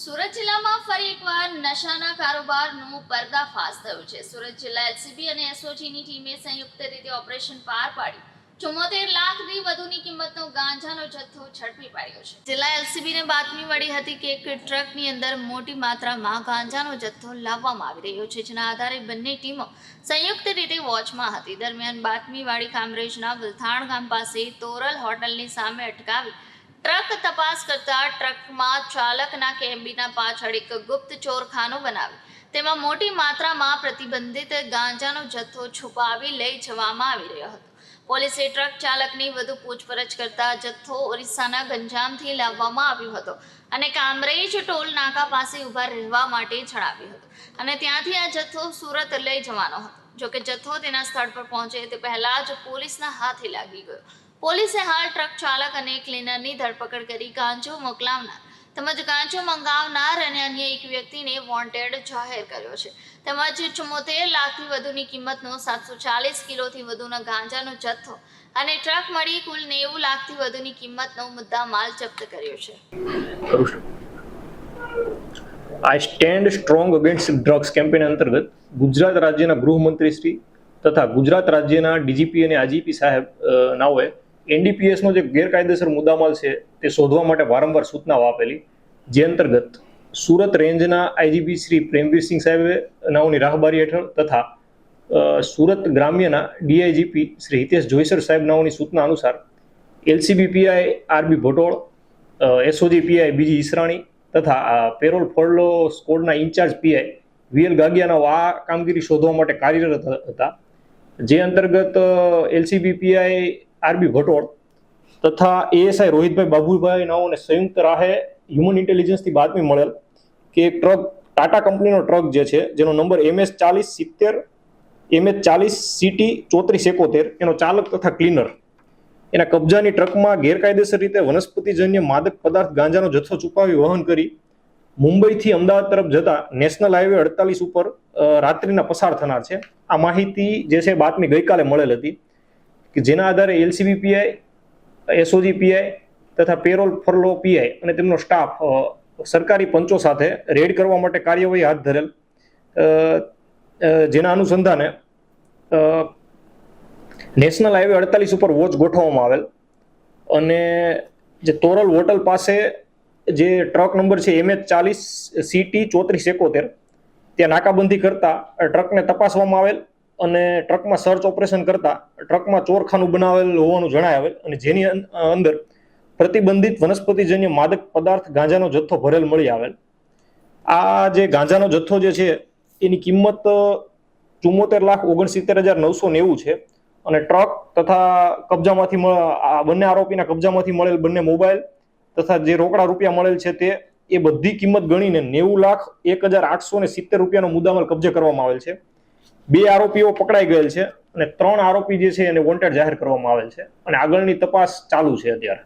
સુરત જિલ્લામાં ફરી એકવાર નશાના કારોબારનો પર્દાફાશ થયો છે. સુરત જિલ્લા એલસીબી અને એસઓજીની ટીમે સંયુક્ત રીતે ઓપરેશન પાર પાડી ચુમ્મોતેર લાખથી વધુની કિંમતનો ગાંજાનો જથ્થો ઝડપી પાડ્યો છે. જિલ્લા એલસીબીને બાતમી મળી હતી કે એક ટ્રકની અંદર મોટી માત્રામાં ગાંજાનો જથ્થો લાવવામાં આવી રહ્યો છે, જેના આધારે બંને ટીમો સંયુક્ત રીતે વોચમાં હતી. દરમિયાન બાતમીવાળી કામરેજના વલથાણ ગામ પાસે તોરલ હોટલની સામે અટકાવી ટ્રક તપાસ કરતા ટ્રકમાં ચાલકના કેબિના પાછળ એક ગુપ્ત ચોરખાનું બનાવ્યું. તેમાં મોટી માત્રામાં પ્રતિબંધિત ગાંજાનો જથ્થો છુપાવી લઈ જવામાં આવી રહ્યો હતો. પોલીસે ટ્રક ચાલકની વધુ પૂછપરછ કરતા જથ્થો ઓરિસ્સાના ગંજામથી લાવવામાં આવ્યો હતો અને કામરેજ ટોલ નાકા પાસે ઊભા રહેવા માટે જણાવ્યું હતું. અને ત્યાંથી આ જથ્થો સુરત લઈ જવાનો હતો. જોકે જથ્થો તેના સ્થળ પર પહોંચે તે પહેલાં જ પોલીસના હાથે લાગી ગયો. પોલીસે હાલ ટ્રક ચાલક અને ક્લીનરની ધરપકડ કરી ગાંજો મોકલાવનાર તેમજ ગાંજો મંગાવનાર અને અન્ય એક વ્યક્તિને વોન્ટેડ જાહેર કર્યો છે. તેમજ ચુમ્મોતેર લાખથી વધુની કિંમતનો સાતસો ચાલીસ કિલોથી વધુના ગાંજાનો જથ્થો અને ટ્રક મળી કુલ નેવું લાખથી વધુની કિંમતનો મુદ્દા માલ જપ્ત કર્યો છે. I stand strong against drugs campaign અંતર્ગત ગુજરાત રાજ્યના ગૃહમંત્રી શ્રી તથા ગુજરાત રાજ્યના ડીજીપી અને આજીપી સાહેબ નાઓએ એનડીપીએસનો જે ગેરકાયદેસર મુદ્દામાલ છે તે શોધવા માટે વારંવાર સૂચનાઓ આપેલી. જે અંતર્ગત સુરત રેન્જના આઈજીપી શ્રી પ્રેમવીરસિંહ સાહેબે નાઓની રાહબારી હેઠળ તથા સુરત ગ્રામ્યના ડીઆઈજીપી શ્રી હિતેશ જોઈસર સાહેબ નાઓની સૂચના અનુસાર, LCB PI RB Bhatol SOG PI BG Israni તથા પેરોલ ફોડલો સ્કોડના ઇન્ચાર્જ પીઆઈ વીએલ ગાગિયાના આ કામગીરી શોધવા માટે કાર્યરત હતા. જે અંતર્ગત એલસીબી પીઆઈ આરબી ભટોળ તથા એએસઆઈ રોહિતભાઈ બાબુભાઈ નાઓને સંયુક્ત રાહે હ્યુમન ઇન્ટેલિજન્સથી બાતમી મળેલ કે એક ટ્રક ટાટા કંપનીનો ટ્રક જે છે, જેનો નંબર એમએસ ચાલીસ સિત્તેર એમએચ ચાલીસ સીટી ચોત્રીસ એકોતેર, એનો ચાલક તથા ક્લીનર એના કબજાની ટ્રકમાં ગેરકાયદેસર રીતે વનસ્પતિજન્ય માદક પદાર્થ ગાંજાનો જથ્થો છુપાવી વહન કરી મુંબઈથી અમદાવાદ તરફ જતા નેશનલ હાઈવે અડતાલીસ ઉપર રાત્રિના પસાર થનાર છે. આ માહિતી જે છે બાતમી ગઈકાલે મળેલ હતી. કે જેના આધારે એલસીબી પીઆઈ એસઓજી પીઆઈ તથા પેરોલ ફરલો પીઆઈ અને તેમનો સ્ટાફ સરકારી પંચો સાથે રેડ કરવા માટે કાર્યવાહી હાથ ધરેલ. જેના અનુસંધાને નેશનલ હાઈવે અડતાલીસ ઉપર વોચ ગોઠવવામાં આવેલ. અને જે તોરલ હોટલ પાસે જે ટ્રક નંબર છે એમએચ ચાલીસ સીટી ચોત્રીસ એકોતેર, ત્યાં નાકાબંધી કરતા ટ્રકને તપાસવામાં આવેલ. અને ટ્રકમાં સર્ચ ઓપરેશન કરતા ટ્રકમાં ચોરખાનું બનાવેલ હોવાનું જણાવેલ અને જેની અંદર પ્રતિબંધિત વનસ્પતિજન્ય માદક પદાર્થ ગાંજાનો જથ્થો ભરેલ મળી આવેલ. આ જે ગાંજાનો જથ્થો જે છે, એની કિંમત ચુમ્મોતેર લાખ ઓગણસિત્તેર હજાર નવસો નેવું છે. અને ટ્રક તથા કબજામાંથી આ બંને આરોપીના કબજામાંથી મળેલ બંને મોબાઈલ તથા જે રોકડા રૂપિયા મળેલ છે તે, એ બધી કિંમત ગણીને નેવું લાખ એક હજાર આઠસો ને સિત્તેર રૂપિયાનો મુદ્દામાલ કબજે કરવામાં આવેલ છે. બે આરોપીઓ પકડાઈ ગયેલ છે અને ત્રણ આરોપી જે છે એને વોન્ટેડ જાહેર કરવામાં આવેલ છે. અને આગળની તપાસ ચાલુ છે અત્યારે.